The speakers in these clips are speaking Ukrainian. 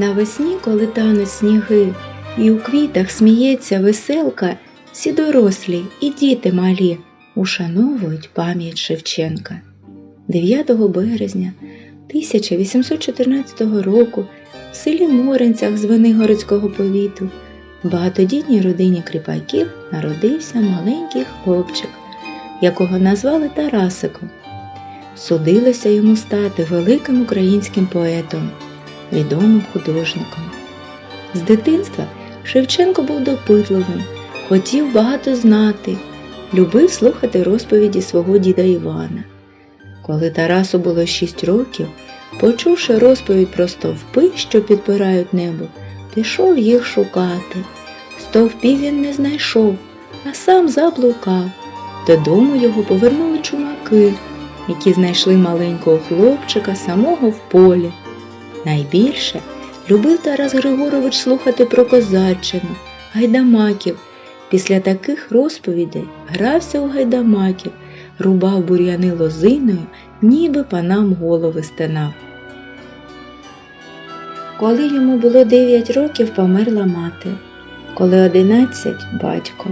Навесні, коли тануть сніги, і у квітах сміється веселка, всі дорослі і діти малі ушановують пам'ять Шевченка. 9 березня 1814 року в селі Моринцях з Венигородського повіту в багатодітній родині кріпаків народився маленький хлопчик, якого назвали Тарасиком. Судилося йому стати великим українським поетом, відомим художником. З дитинства Шевченко був допитливим, хотів багато знати, любив слухати розповіді свого діда Івана. Коли Тарасу було шість років, почувши розповідь про стовпи, що підпирають небо, пішов їх шукати. Стовпів він не знайшов, а сам заблукав. Додому його повернули чумаки, які знайшли маленького хлопчика самого в полі. Найбільше любив Тарас Григорович слухати про козаччину, гайдамаків. Після таких розповідей грався у гайдамаків, рубав бур'яни лозиною, ніби панам голови стинав. Коли йому було 9 років, померла мати, коли 11 – батько.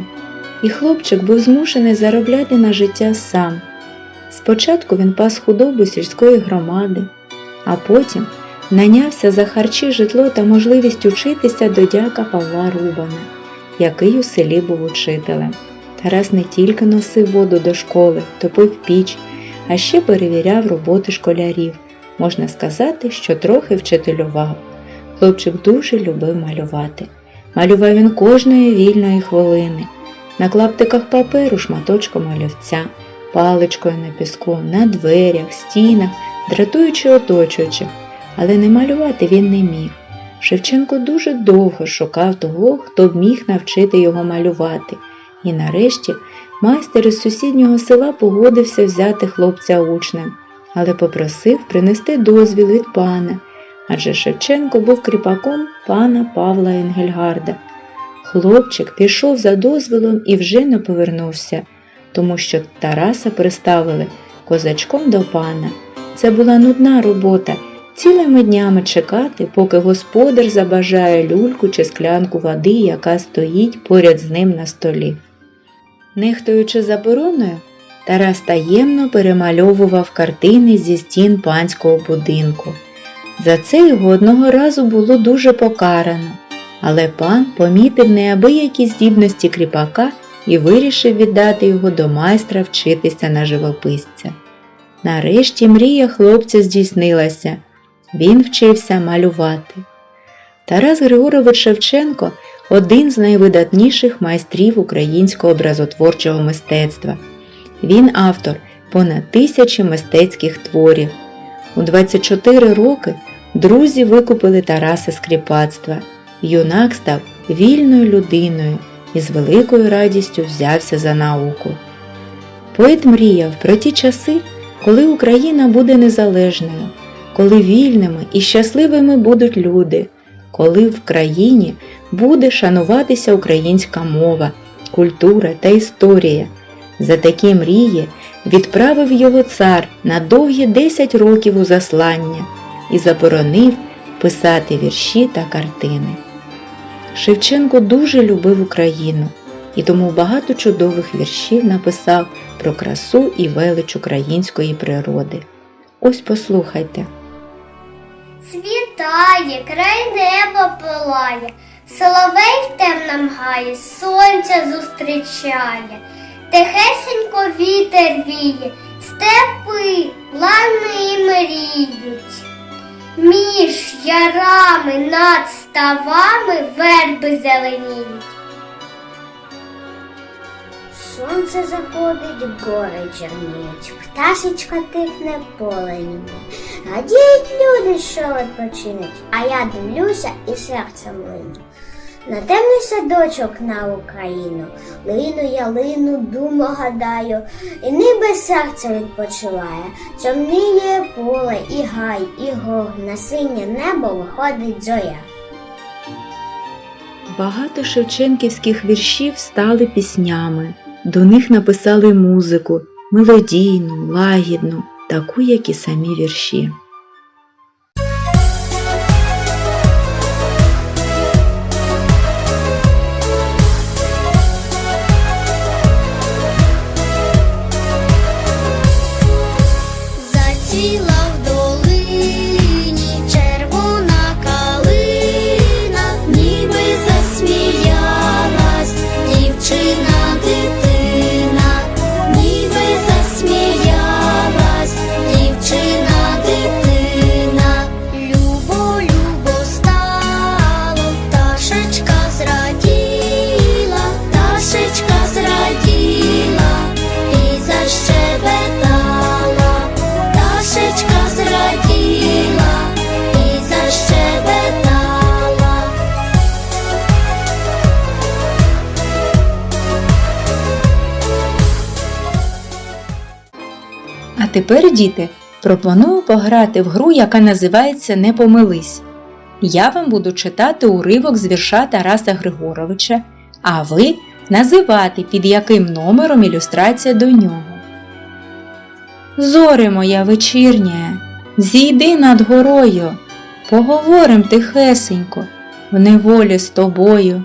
І хлопчик був змушений заробляти на життя сам. Спочатку він пас худобу сільської громади, а потім нанявся за харчі житло та можливість учитися до дяка Павла Рубана, який у селі був учителем. Тарас не тільки носив воду до школи, топив піч, а ще перевіряв роботи школярів. Можна сказати, що трохи вчителював. Хлопчик дуже любив малювати. Малював він кожної вільної хвилини. На клаптиках паперу шматочком олівця, паличкою на піску, на дверях, стінах, дратуючи оточуючих, але не малювати він не міг. Шевченко дуже довго шукав того, хто б міг навчити його малювати, і нарешті майстер із сусіднього села погодився взяти хлопця учнем, але попросив принести дозвіл від пана, адже Шевченко був кріпаком пана Павла Енгельгарда. Хлопчик пішов за дозволом і вже не повернувся, тому що Тараса приставили козачком до пана. Це була нудна робота цілими днями чекати, поки господар забажає люльку чи склянку води, яка стоїть поряд з ним на столі. Нехтуючи забороною, Тарас таємно перемальовував картини зі стін панського будинку. За це його одного разу було дуже покарано, але пан помітив неабиякі здібності кріпака і вирішив віддати його до майстра вчитися на живописця. Нарешті мрія хлопця здійснилася. Він вчився малювати. Тарас Григорович Шевченко один з найвидатніших майстрів українського образотворчого мистецтва. Він автор понад тисячі мистецьких творів. У 24 роки друзі викупили Тараса з кріпацтва. Юнак став вільною людиною і з великою радістю взявся за науку. Поет мріяв про ті часи, коли Україна буде незалежною, коли вільними і щасливими будуть люди, коли в країні буде шануватися українська мова, культура та історія. За такі мрії відправив його цар на довгі 10 років у заслання і заборонив писати вірші та картини. Шевченко дуже любив Україну і тому багато чудових віршів написав про красу і велич української природи. Ось послухайте. Світає, край неба пилає, соловей в темном гаї, сонця зустрічає, тихесенько вітер віє, степи, лани мріють. Між ярами над ставами верби зеленіють. Сонце заходить, гори чорніють, пташечка тихне поле німе. Радіють люди, що відпочинуть, а я дивлюся і серцем лину. На темний садочок на Україну, лину я лину, думу гадаю, і ніби серце відпочиває, Темніє поле і гай, і гор, на синє небо виходить зоря. Багато шевченківських віршів стали піснями. До них написали музику, мелодійну, лагідну, таку, як і самі вірші. А тепер, діти, пропоную пограти в гру, яка називається Не помились. Я вам буду читати уривок з вірша Тараса Григоровича, а ви називати, під яким номером ілюстрація до нього. Зоре моя вечірня, зійди над горою, поговорим тихесенько, в неволі з тобою.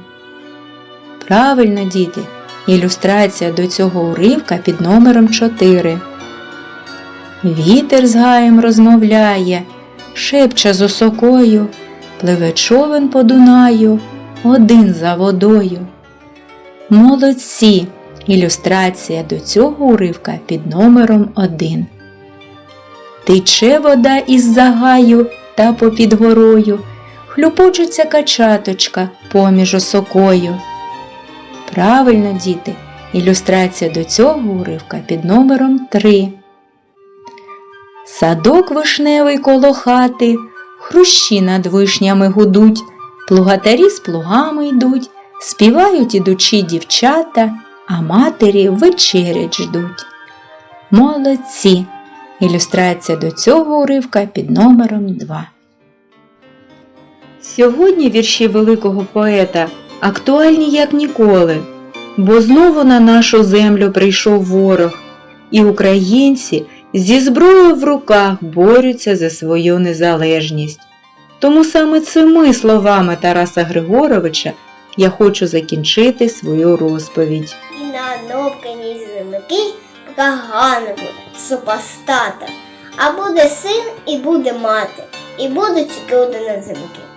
Правильно, діти, ілюстрація до цього уривка під номером 4. Вітер з гаєм розмовляє, шепче з осокою, пливе човен по Дунаю, один за водою. Молодці! Ілюстрація до цього уривка під номером 1. Тече вода із загаю та попід горою, хлюпочеться качаточка поміж осокою. Правильно, діти, ілюстрація до цього уривка під номером 3. Садок вишневий коло хати, хрущі над вишнями гудуть, плугатарі з плугами йдуть, співають ідучі дівчата, а матері вечерять ждуть. Молодці! Ілюстрація до цього уривка під номером 2. Сьогодні вірші великого поета актуальні як ніколи, бо знову на нашу землю прийшов ворог, і українці зі зброєю в руках борються за свою незалежність. Тому саме цими словами Тараса Григоровича я хочу закінчити свою розповідь. І на нобканій землі Кагана буде, супостата. А буде син і буде мати, і буде тільки один землі.